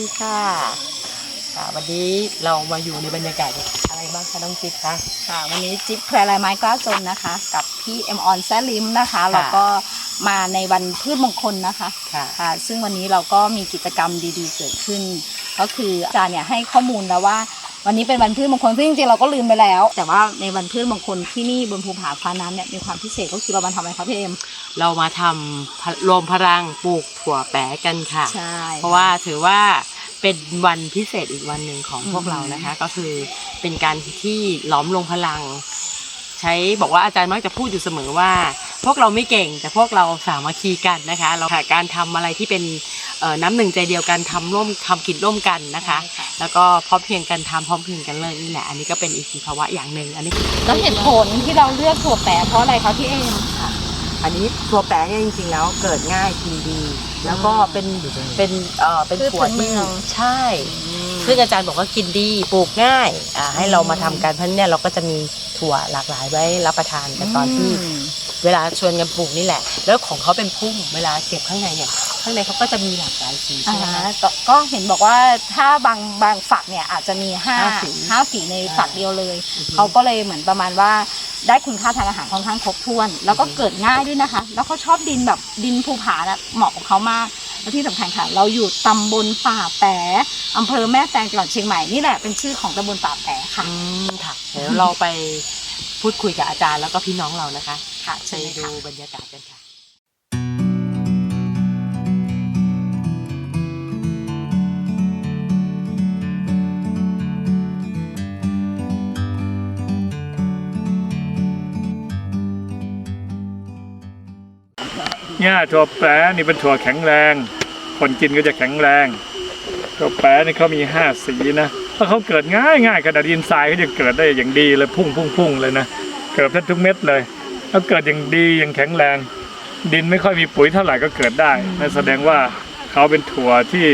ดีค่ะค่ะ วันนี้เรามาอยู่ในบรรยากาศอะไรบ้างคะน้องจิ๊บคะค่ะ วันนี้จิ๊บแพรลายไม้กล้าจนนะคะ กับพี่เอ็มออนแซลิมนะคะแล้วก็มาในวันพืชมงคลนะคะค่ะค่ะซึ่งวันนี้เราก็มีกิจกรรมดีๆ เกิดขึ้น ก็คืออาจารย์เนี่ยให้ข้อมูลแล้วว่า วันนี้เป็นวันพืชมงคลซึ่งจริงๆเราก็ลืมไปแล้ว แต่ว่าในวันพืชมงคลที่นี่บนภูผาฟ้าน้ำเนี่ยมีความพิเศษก็คือเรามาทำอะไรคะพี่เอ็มเรามาทำพะรวมพลังปลูกถั่วแปะกันค่ะ ใช่เพราะว่าถือว่าเป็นวันพิเศษอีกวันหนึ่งของพวกอืมเรานะคะ ก็คือเป็นการที่หล้อมลงพลัง ใช้บอกว่าอาจารย์มักจะพูดอยู่เสมอว่า พวกเราไม่เก่ง แต่พวกเราสามัคคีกันนะคะ เราหาการทำอะไรที่เป็นเอ่อ น้ำหนึ่งใจเดียวกันทำร่วมทำกิจร่วมกันนะคะ แล้วก็พร้อมเพรียงกันทำพร้อมเพรียงกันเลยนี่แหละอันนี้ก็เป็นอีกภาวะอย่างหนึ่งอันนี้แล้วเหตุผลที่เราเลือกถั่วแปะเพราะอะไรคะพี่เอ็มอันนี้ถั่วแปะเนี่ยจริงๆแล้วเกิดง่ายกินดี แล้วก็เป็นเป็นเอ่อเป็นพืชถั่วพื้นเมืที่องใช่ซึ่งอาจารย์บอกว่ากินดีปลูกง่ายอ่าให้เรามาทำกันเพราะฉะนั้นเนี่ยเราก็จะมีถั่วหลากหลายไว้รับประทานแต่ตอนที่มเวลาชวนกันปลูกนี่แหละ แล้วของเขาเป็นพุ่มเวลาเก็บข้างในเนี่ย ข้างในเขาก็จะมีหลากหลายสีใช่อ่าไหมฮะคะ ก็ก็เห็นบอกว่าถ้าบางบางฝักเนี่ยอาจจะมีห้าห้าสีห้าสีในฝักเดียวเลย อือฮึเขาก็เลยเหมือนประมาณว่าได้คุณค่าทางอาหารค่อนข้างครบถ้วน แล้วก็อือฮึ เกิดง่ายด้วยนะคะ แล้วเขาชอบดินแบบดินภูผานะเหมาะกับเขามากและที่สำคัญค่ะ เราอยู่ตำบลป่าแปะอำเภอแม่แตงจังหวัดเชียงใหม่นี่แหละเป็นชื่อของตำบลป่าแปะค่ะอืมค่ะเดี๋ยวเราไปพูดคุยกับอาจารย์แล้วก็พี่น้องเรานะคะ ค่ะไปเชิญเลยดูค่ะ บรรยากาศกันค่ะ หญ้าถั่วแปะนี่เป็นถั่วแข็งแรง คนกินก็จะแข็งแรงถั่วแปะนี่เขามีห้าสีนะถ้าเขาเกิดง่ายง่ายขนาดดินทรายเขาจะเกิดได้อย่างดีเลยพุ่งพุ่งพุ่งเลยนะเกิดแทบทุกเม็ดเลยแล้วเกิดอย่างดีอย่างแข็งแรง ดินไม่ค่อยมีปุ๋ยเท่าไหร่ก็เกิดได้นั่นแสดงว่าเขาเป็นถั่วที่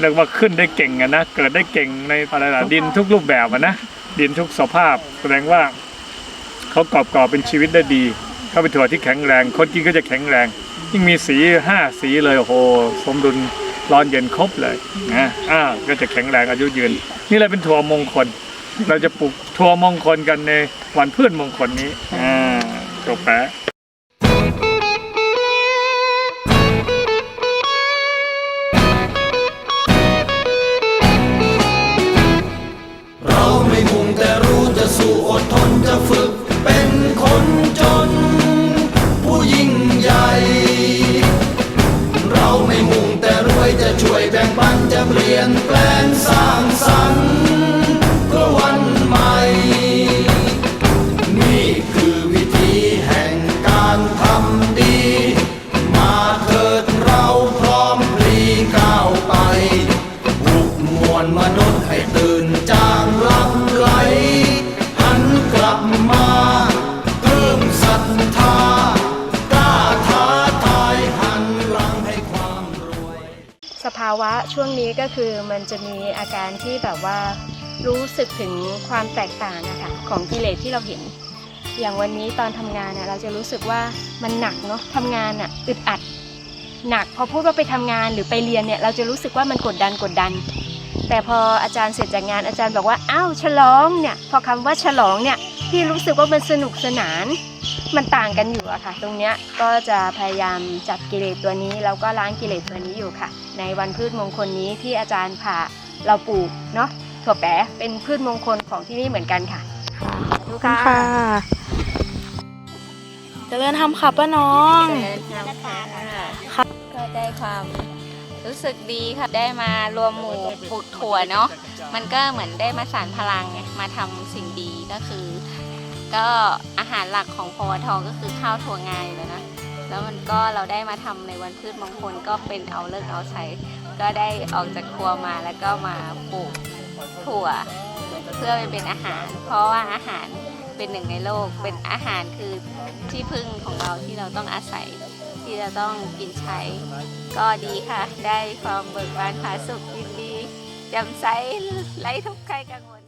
เรียกว่าขึ้นได้เก่งอะนะเกิดได้เก่งในอะไรล่ะดินทุกรูปแบบอะนะดินทุกสภาพ แสดงว่าเขากอบก่อเป็นชีวิตได้ดี เขาเป็นถั่วที่แข็งแรง คนกินก็จะแข็งแรง ยิ่งมีสีห้าสีเลยโอ้โหสมดุลร้อนเย็นครบเลยนะอ่าก็จะแข็งแรงอายุยืน นี่แหละเป็นถั่วมงคล เราจะปลูกถั่วมงคลกันในวันพืชมงคลนี้อ่าถั่วแปะาวะช่วงนี้ก็คือมันจะมีอาการที่แบบว่ารู้สึกถึงความแตกต่างนะคะของกิเลสที่เราเห็น อย่างวันนี้ตอนทำงานเนี่ยเราจะรู้สึกว่ามันหนักเนาะทำงานอะอึดอัด หนักพอพูดว่าไปทำงานหรือไปเรียนเนี่ยเราจะรู้สึกว่ามันกดดันกดดัน แต่พออาจารย์เสร็จจากงานอาจารย์บอกว่าอ้าวฉลองเนี่ยพอคำว่าฉลองเนี่ยพี่รู้สึกว่ามันสนุกสนาน มันต่างกันอยู่อะค่ะ ตรงเนี้ยก็จะพยายามจับกิเลสตัวนี้แล้วก็ล้างกิเลสตัวนี้อยู่ค่ะ ในวันพืชมงคลนี้ที่อาจารย์พาเราปลูกเนาะถั่วแปะเป็นพืชมงคลของที่นี่เหมือนกันค่ะค่ะทุกค่ะเจริญธรรมค่ะป้าน้องเจริญธรรมค่ะก็ได้ความรู้สึกดีค่ะ ได้มารวมหมู่ปลูกถั่วเนาะมันก็เหมือนได้มาสานพลังไงมาทำสิ่งดีก็คือ ก็อาหารหลักของพวทก็คือข้าวถั่วงาอยู่แล้วนะ แล้วมันก็เราได้มาทำในวันพืชมงคลก็เป็นเอาเลิกเอาใช้ ก็ได้ออกจากครัวมาแล้วก็มาปลูกถั่ว เพื่อไปเป็นอาหาร เพราะว่าอาหารเป็นหนึ่งในโลก เป็นอาหารคือที่พึ่งของเราที่เราต้องอาศัย ที่เราต้องกินใช้ ก็ดีค่ะ ได้ความเบิกบานผาสุกยินดีแจำใสไร้ทุกข์ใครกังวล